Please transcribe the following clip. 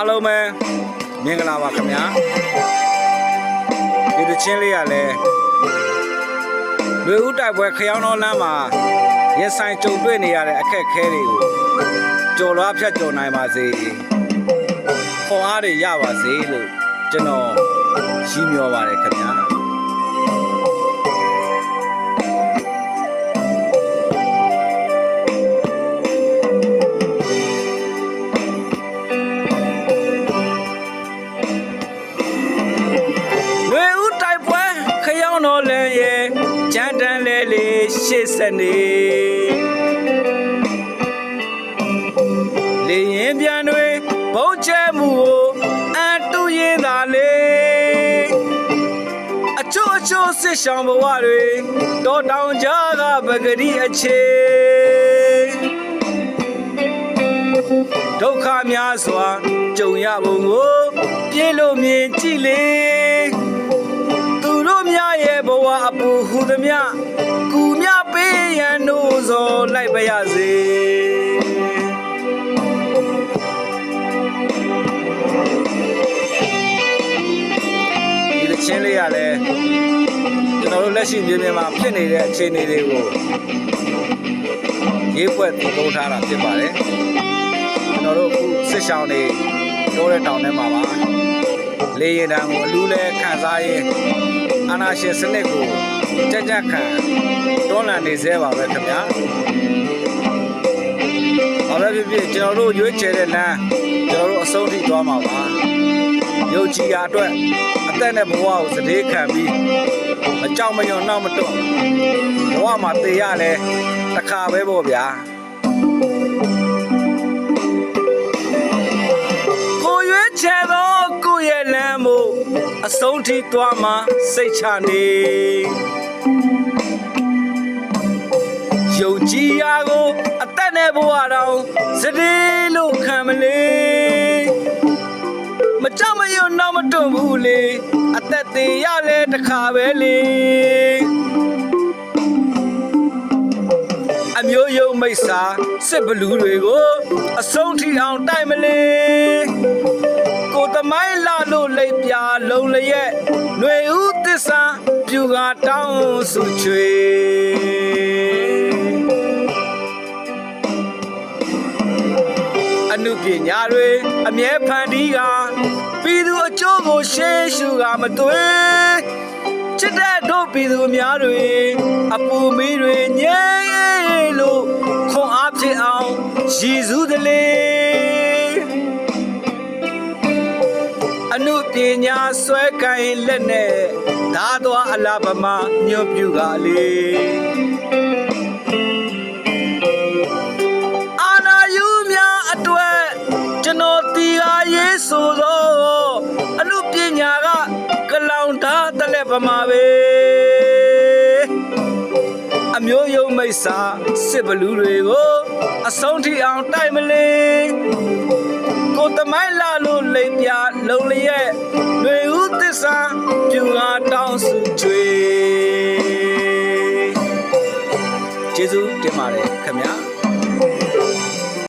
အားလုံးပဲမင်္ဂလာပါခင်ဗျာဒီတချင်းလေးကလည်းလူဦးတိုက်ပွဲခရောင်းတော်လမ်းမှာရင်ဆိုင်ကြုံတွေ့နေရတဲ့အခက်အခဲတွေကိုကြော်လွားဖြတ်ကျော်နိုင်ပါစေခွန်အားတွေရပါစေလို့ကျွန်တော်ရှိမျှောပါတယ်ခင်ဗျာ င်းတော်လည်းရဲ့ကြမ်းတမ်းလဲလေရှေ့ဆက်နေလေရင်ပြန်တွေဘုံကျဲမှုကိုအန်တူရင်သာလေအချို့အချို့စစ်ဆောင်ဘဝတွေတောတောင်ကြားကပဂတိအခြေဒုက္ခများစွာကြုံရပုံကိုပြေလို့မြင်ကြည့်လေသူတို့များရဲ့ဘဝ အပူဟူသည်မြကူမြပေးရန်တို့စောလိုက်ပါရစေဒီသချင်းလေးကလည်းကျွန်တော်တို့လက်ရှိမြေပြင်မှာဖြစ်နေတဲ့အခြေအနေတွေကိုရေးဖွဲ့တည်သုံးထားတာဖြစ်ပါတယ်ကျွန်တော်တို့အခုစစ်ဆောင်တွေတိုးတဲ့တောင်ထဲမှာပါလေရင်တံကိုအလူးလဲခံစားရင် အာနာရှင်စနစ်ကိုကြက်ကြက်ခံတွန်းလှန်နေသေးပါပဲခင်ဗျာ။ဘာပဲဖြစ်ဖြစ်ကျွန်တော်တို့ရွေးချယ်တဲ့လမ်းကျွန်တော်တို့အဆုံးထိသွားမှာပါ။ယုတ်ကြည်ရာအတွက်အသက်နဲ့ဘဝကိုစတေးခံပြီးမကြောက်မရွံ့နောက်မတွန့်ဘဝမှာတည်ရလဲတစ်ခါပဲပေါ့ဗျာ။ ဆုံးထိသွားမှာစိတ်ချနေယုံကြည်ရာကိုအသက်နဲ့ဘဝတော်စတေးလို့ခံမလေမကြောက်မရွံ့နောက်မတွန့်ဘူးလေအသက်သေးရလဲတစ်ခါပဲလေအမျိုးယုံမိတ်စာစစ်ဘလူးတွေကိုအဆုံးထိအောင်တိုက်မလေကိုသမိုင်းလာ လို့လိပ်ပြာလုံးလျက်ຫນွေဦးသစ္စာပြူကတောင်းစုချွေအနုပညာတွေအမြဲဖန်တီးကပြည်သူအကျိုးကိုရှေးရှုကမသွေးချစ်တဲ့တို့ပြည်သူများတွေအပူမီးတွေငြိမ်းလို့ခွန်အားဖြစ်အောင်ရည်စူးတလေ အနုပညာဆွဲကင်လက်နဲ့ဓာသွားအလားပမညွတ်ပြူကလေးအာနာယူများအတွက်ကျွန်တော်တီဟာရေးဆိုသောအနုပညာကကလောင်ဓာတလက်ပမာပဲအမျိုးယုံမိတ်စာစစ်ဘလူးတွေကိုအဆုံးထိအောင်တိုက်မလေးကိုတမိုင်းလာလို့ လုံလျက်လွေဦးသစ္စာပြူဟာတောင်းစုချွေကျေးဇူးတင်ပါတယ်ခင်ဗျာ